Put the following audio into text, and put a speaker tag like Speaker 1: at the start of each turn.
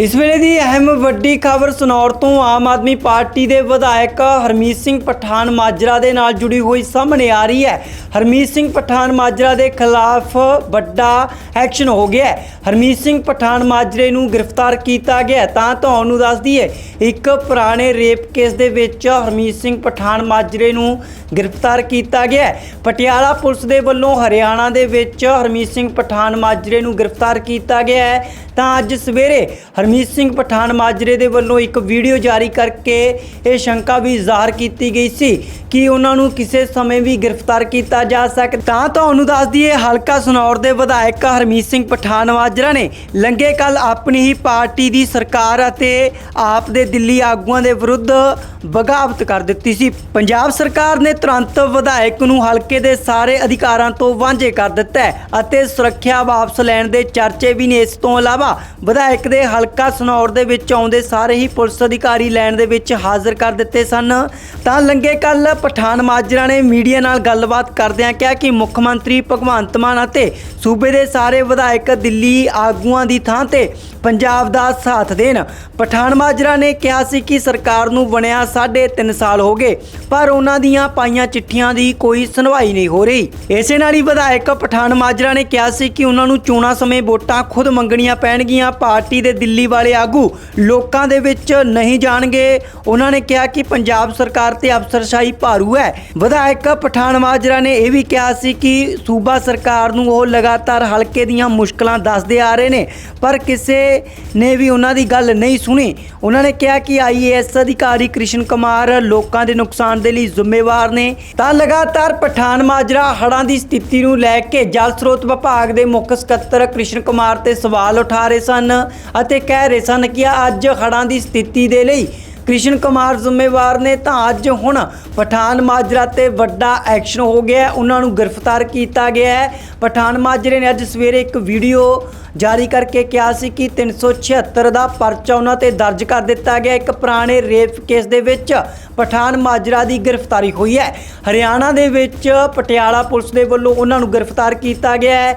Speaker 1: ਇਸ ਵੇਲੇ ਦੀ ਅਹਿਮ ਵੱਡੀ ਖਬਰ ਸਨੌਰ ਤੋਂ ਆਮ ਆਦਮੀ ਪਾਰਟੀ ਦੇ ਵਿਧਾਇਕ ਹਰਮੀਤ ਸਿੰਘ ਪਠਾਨ ਮਾਜਰਾ ਦੇ ਨਾਲ ਜੁੜੀ ਹੋਈ ਸਾਹਮਣੇ ਆ ਰਹੀ ਹੈ। ਹਰਮੀਤ ਸਿੰਘ ਪਠਾਨ ਮਾਜਰਾ ਦੇ ਖਿਲਾਫ ਵੱਡਾ ਐਕਸ਼ਨ ਹੋ ਗਿਆ ਹੈ। ਹਰਮੀਤ ਸਿੰਘ ਪਠਾਨ ਮਾਜਰੇ ਨੂੰ ਗ੍ਰਿਫਤਾਰ ਕੀਤਾ ਗਿਆ ਤਾਂ ਤੁਹਾਨੂੰ ਦੱਸ ਦਈਏ, ਇੱਕ ਪੁਰਾਣੇ ਰੇਪ ਕੇਸ ਦੇ ਵਿੱਚ ਹਰਮੀਤ ਸਿੰਘ ਪਠਾਨ ਮਾਜਰੇ ਨੂੰ ਗ੍ਰਿਫਤਾਰ ਕੀਤਾ ਗਿਆ ਪਟਿਆਲਾ ਪੁਲਿਸ ਦੇ ਵੱਲੋਂ ਹਰਿਆਣਾ ਦੇ ਵਿੱਚ ਹਰਮੀਤ ਸਿੰਘ ਪਠਾਨ ਮਾਜਰੇ ਨੂੰ ਗ੍ਰਿਫਤਾਰ ਕੀਤਾ ਗਿਆ ਹੈ। ਤਾਂ ਅੱਜ ਸਵੇਰੇ ਹਰਮੀਤ ਸਿੰਘ ਪਠਾਨ ਮਾਜਰੇ ਦੇ ਵੱਲੋਂ ਇੱਕ ਵੀਡੀਓ ਜਾਰੀ ਕਰਕੇ ਇਹ ਸ਼ੰਕਾ ਵੀ ਜ਼ਾਹਰ ਕੀਤੀ ਗਈ ਸੀ ਕਿ ਉਹਨਾਂ ਨੂੰ ਕਿਸੇ ਸਮੇਂ ਵੀ ਗ੍ਰਿਫਤਾਰ ਕੀਤਾ ਜਾ ਸਕਦਾ ਤਾਂ ਤੁਹਾਨੂੰ ਦੱਸ ਦਈਏ, ਹਲਕਾ ਸਨੌਰ ਦੇ ਵਿਧਾਇਕ ਹਰਮੀਤ ਸਿੰਘ ਪਠਾਨ ਮਾਜਰਾ ਨੇ ਲੰਗੇ ਕੱਲ ਆਪਣੀ ਹੀ ਪਾਰਟੀ ਦੀ ਸਰਕਾਰ ਅਤੇ ਆਪ ਦੇ ਦਿੱਲੀ ਆਗੂਆਂ ਦੇ ਵਿਰੁੱਧ ਬਗਾਵਤ ਕਰ ਦਿੱਤੀ ਸੀ। ਪੰਜਾਬ ਸਰਕਾਰ ਨੇ ਤੁਰੰਤ ਵਿਧਾਇਕ ਨੂੰ ਹਲਕੇ ਦੇ ਸਾਰੇ ਅਧਿਕਾਰਾਂ ਤੋਂ ਵਾਂਝੇ ਕਰ ਦਿੱਤਾ ਅਤੇ ਸੁਰੱਖਿਆ ਵਾਪਸ ਲੈਣ ਦੇ ਚਰਚੇ ਵੀ ਨੇ। ਇਸ ਤੋਂ ਇਲਾਵਾ ਵਿਧਾਇਕ ਦੇ ਹਲਕਾ ਸਨੌਰ ਦੇ ਵਿੱਚ ਆਉਂਦੇ ਸਾਰੇ ਹੀ ਪੁਲਿਸ ਅਧਿਕਾਰੀ ਲੈਣ ਦੇ ਵਿੱਚ ਹਾਜ਼ਰ ਕਰ ਦਿੱਤੇ ਸਨ। ਤਾਂ ਲੰਗੇ ਕੱਲ ਪਠਾਨ ਮਾਜਰਾ ਨੇ ਮੀਡੀਆ ਨਾਲ ਗੱਲਬਾਤ ਕਰਦਿਆਂ ਕਿਹਾ ਕਿ ਮੁੱਖ ਮੰਤਰੀ ਭਗਵੰਤ ਮਾਨ ਅਤੇ ਸੂਬੇ ਦੇ ਸਾਰੇ ਵਿਧਾਇਕ ਦਿੱਲੀ ਆਗੂਆਂ ਦੀ ਥਾਂ ਤੇ ਪੰਜਾਬ ਦਾ ਸਾਥ ਦੇਣ। ਪਠਾਨ ਮਾਜਰਾ ਨੇ ਕਿਹਾ ਸੀ ਕਿ ਸਰਕਾਰ ਨੂੰ ਬਣਿਆ ਸਾਢੇ ਤਿੰਨ ਸਾਲ ਹੋ ਗਏ, ਪਰ ਉਹਨਾਂ ਦੀਆਂ ਪਾਈਆਂ ਚਿੱਠੀਆਂ ਦੀ ਕੋਈ ਸੁਣਵਾਈ ਨਹੀਂ ਹੋ ਰਹੀ। ਇਸੇ ਨਾਲ ਹੀ ਵਿਧਾਇਕ ਪਠਾਨ ਮਾਜਰਾ ਨੇ ਕਿਹਾ ਸੀ ਕਿ ਉਹਨਾਂ ਨੂੰ ਚੋਣਾਂ ਸਮੇਂ ਵੋਟਾਂ ਖੁਦ ਮੰਗਣੀਆਂ ਪੈਣਗੀਆਂ, ਪਾਰਟੀ ਦੇ ਦਿੱਲੀ ਵਾਲੇ ਆਗੂ ਲੋਕਾਂ ਦੇ ਵਿੱਚ ਨਹੀਂ ਜਾਣਗੇ। ਉਹਨਾਂ ਨੇ ਕਿਹਾ ਕਿ ਪੰਜਾਬ ਸਰਕਾਰ ਤੇ ਅਫਸਰਸ਼ਾਹੀ ਭਾਰੂ ਹੈ। ਵਿਧਾਇਕ ਪਠਾਨ ਮਾਜਰਾ ਨੇ ਇਹ ਵੀ ਕਿਹਾ ਸੀ ਕਿ ਸੂਬਾ ਸਰਕਾਰ ਨੂੰ ਉਹ ਲਗਾਤਾਰ ਹਲਕੇ ਦੀਆਂ ਮੁਸ਼ਕਲਾਂ ਦੱਸਦੇ ਆ ਰਹੇ ਨੇ, ਪਰ ਕਿਸੇ ਨੇ ਵੀ ਉਹਨਾਂ ਦੀ ਗੱਲ ਨਹੀਂ ਸੁਣੀ। ਉਹਨਾਂ ਨੇ ਕਿਹਾ ਕਿ ਆਈਏਐਸ ਅਧਿਕਾਰੀ ਕ੍ਰਿਸ਼ਨ ਕੁਮਾਰ ਲੋਕਾਂ ਦੇ ਨੁਕਸਾਨ ਦੇ ਲਈ ਜ਼ਿੰਮੇਵਾਰ ਨੇ। ਤਾਂ ਲਗਾਤਾਰ ਪਠਾਨ ਮਾਜਰਾ ਹੜ੍ਹਾਂ ਦੀ ਸਥਿਤੀ ਨੂੰ ਲੈ ਕੇ ਜਲ ਸਰੋਤ ਵਿਭਾਗ ਦੇ ਮੁੱਖ ਸਕੱਤਰ ਕ੍ਰਿਸ਼ਨ ਕੁਮਾਰ ਤੇ ਸਵਾਲ ਉਠਾ ਰਹੇ ਸਨ ਅਤੇ ਕਹਿ ਰਹੇ ਸਨ ਕਿ ਅੱਜ ਹੜ੍ਹਾਂ ਦੀ ਸਥਿਤੀ ਦੇ ਲਈ ਕ੍ਰਿਸ਼ਨ ਕੁਮਾਰ ਜ਼ਿੰਮੇਵਾਰ ਨੇ ਤਾਂ ਅੱਜ ਹੁਣ ਪਠਾਨ ਮਾਜਰਾ ਤੇ ਵੱਡਾ ਐਕਸ਼ਨ ਹੋ ਗਿਆ ਉਹਨਾਂ ਨੂੰ ਗ੍ਰਿਫਤਾਰ ਕੀਤਾ ਗਿਆ ਹੈ। ਪਠਾਨ ਮਾਜਰੇ ਨੇ ਅੱਜ ਸਵੇਰੇ ਇੱਕ ਵੀਡੀਓ ਜਾਰੀ ਕਰਕੇ ਕਿਹਾ ਸੀ ਕਿ 376 ਦਾ ਪਰਚਾ ਉਹਨਾਂ ਤੇ ਦਰਜ ਕਰ ਦਿੱਤਾ ਗਿਆ ਇੱਕ ਪੁਰਾਣੇ ਰੇਪ ਕੇਸ ਦੇ ਵਿੱਚ ਪਠਾਨ ਮਾਜਰਾ ਦੀ ਗ੍ਰਿਫਤਾਰੀ ਹੋਈ ਹੈ। ਹਰਿਆਣਾ ਦੇ ਵਿੱਚ ਪਟਿਆਲਾ ਪੁਲਿਸ ਦੇ ਵੱਲੋਂ ਉਹਨਾਂ ਨੂੰ ਗ੍ਰਿਫਤਾਰ ਕੀਤਾ ਗਿਆ ਹੈ।